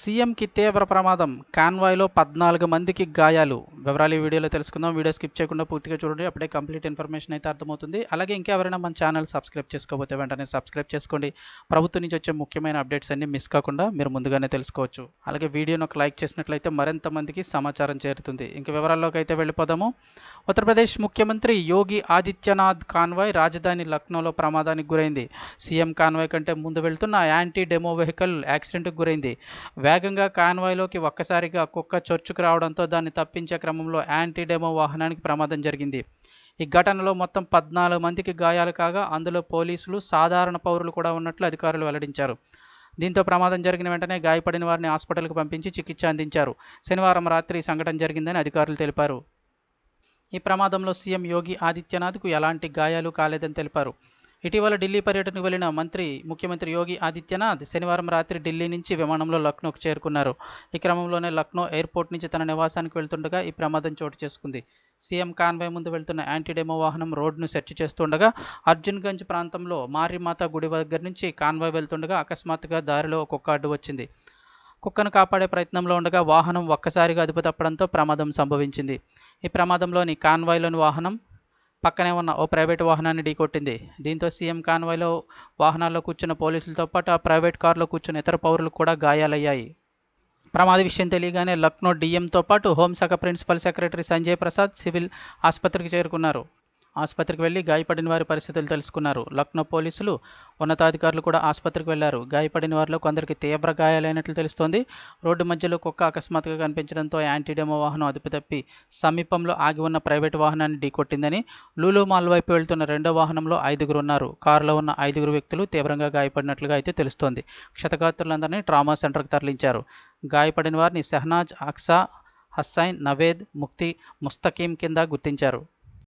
సీఎంకి తీవ్ర ప్రమాదం. కాన్వాయ్లో పద్నాలుగు మందికి గాయాలు. వివరాలు ఈ వీడియోలో తెలుసుకుందాం. వీడియో స్కిప్ చేయకుండా పూర్తిగా చూడండి. అప్పుడే కంప్లీట్ ఇన్ఫర్మేషన్ అయితే అర్థమవుతుంది. అలాగే ఇంకా ఎవరైనా మన ఛానల్ సబ్స్క్రైబ్ చేసుకోకపోతే వెంటనే సబ్స్క్రైబ్ చేసుకోండి. ప్రభుత్వం నుంచి వచ్చే ముఖ్యమైన అప్డేట్స్ అన్ని మిస్ కాకుండా మీరు ముందుగానే తెలుసుకోవచ్చు. అలాగే వీడియోను ఒక లైక్ చేసినట్లయితే మరింత మందికి సమాచారం చేరుతుంది. ఇంక వివరాల్లోకి అయితే వెళ్ళిపోదాము. ఉత్తరప్రదేశ్ ముఖ్యమంత్రి యోగి ఆదిత్యనాథ్ కాన్వాయ్ రాజధాని లక్నోలో ప్రమాదానికి గురైంది. సీఎం కాన్వాయ్ కంటే ముందు వెళ్తున్న యాంటీ డెమో వెహికల్ యాక్సిడెంట్కి గురైంది. వేగంగా కాన్వాయ్లోకి ఒక్కసారిగా కుక్క చొచ్చుకు రావడంతో దాన్ని తప్పించే క్రమంలో యాంటీ డెమో వాహనానికి ప్రమాదం జరిగింది. ఈ ఘటనలో మొత్తం పద్నాలుగు మందికి గాయాలు కాగా అందులో పోలీసులు సాధారణ పౌరులు కూడా ఉన్నట్లు అధికారులు వెల్లడించారు. దీంతో ప్రమాదం జరిగిన వెంటనే గాయపడిన వారిని హాస్పిటల్కు పంపించి చికిత్స అందించారు. శనివారం రాత్రి సంఘటన జరిగిందని అధికారులు తెలిపారు. ఈ ప్రమాదంలో సీఎం యోగి ఆదిత్యనాథ్కు ఎలాంటి గాయాలు కాలేదని తెలిపారు. ఇటీవల ఢిల్లీ పర్యటనకు వెళ్ళిన మంత్రి ముఖ్యమంత్రి యోగి ఆదిత్యనాథ్ శనివారం రాత్రి ఢిల్లీ నుంచి విమానంలో లక్నోకు చేరుకున్నారు. ఈ క్రమంలోనే లక్నో ఎయిర్పోర్ట్ నుంచి తన నివాసానికి వెళ్తుండగా ఈ ప్రమాదం చోటు చేసుకుంది. సీఎం కాన్వాయ్ ముందు వెళ్తున్న యాంటీడెమో వాహనం రోడ్ను సెర్చ్ చేస్తుండగా అర్జున్గంజ్ ప్రాంతంలో మారిమాత గుడి దగ్గర నుంచి కాన్వాయ్ వెళ్తుండగా అకస్మాత్తుగా దారిలో కుక్క అడ్డు వచ్చింది. కుక్కను కాపాడే ప్రయత్నంలో ఉండగా వాహనం ఒక్కసారిగా అదుపు తప్పడంతో ప్రమాదం సంభవించింది. ఈ ప్రమాదంలోని కాన్వాయ్లోని వాహనం పక్కనే ఉన్న ఓ ప్రైవేట్ వాహనాన్ని ఢీకొట్టింది. దీంతో సీఎం కాన్వాయ్లో వాహనాల్లో కూర్చున్న పోలీసులతో పాటు ఆ ప్రైవేట్ కారులో కూర్చున్న ఇతర పౌరులు కూడా గాయాలయ్యాయి. ప్రమాద విషయం తెలియగానే లక్నో డిఎంతో పాటు హోంశాఖ principal secretary Sanjay Prasad civil ఆసుపత్రికి చేరుకున్నారు. ఆసుపత్రికి వెళ్ళి గాయపడిన వారి పరిస్థితులు తెలుసుకున్నారు. లక్నో పోలీసులు ఉన్నతాధికారులు కూడా ఆసుపత్రికి వెళ్ళారు. గాయపడిన వారిలో కొందరికి తీవ్ర గాయాలైనట్లు తెలుస్తోంది. రోడ్డు మధ్యలో కుక్క అకస్మాత్తుగా కనిపించడంతో యాంటీడెమో వాహనం అదుపుతప్పి సమీపంలో ఆగి ఉన్న ప్రైవేటు వాహనాన్ని ఢీకొట్టిందని లూలు మాల్ వైపు వెళ్తున్న రెండో వాహనంలో ఐదుగురు ఉన్నారు. కారులో ఉన్న ఐదుగురు వ్యక్తులు తీవ్రంగా గాయపడినట్లుగా అయితే తెలుస్తోంది. క్షతగాత్రులందరినీ ట్రామా సెంటర్కి తరలించారు. గాయపడిన వారిని షెహనాజ్ అక్సా హస్సైన్ నవేద్ ముక్తి ముస్తకీం కింద గుర్తించారు.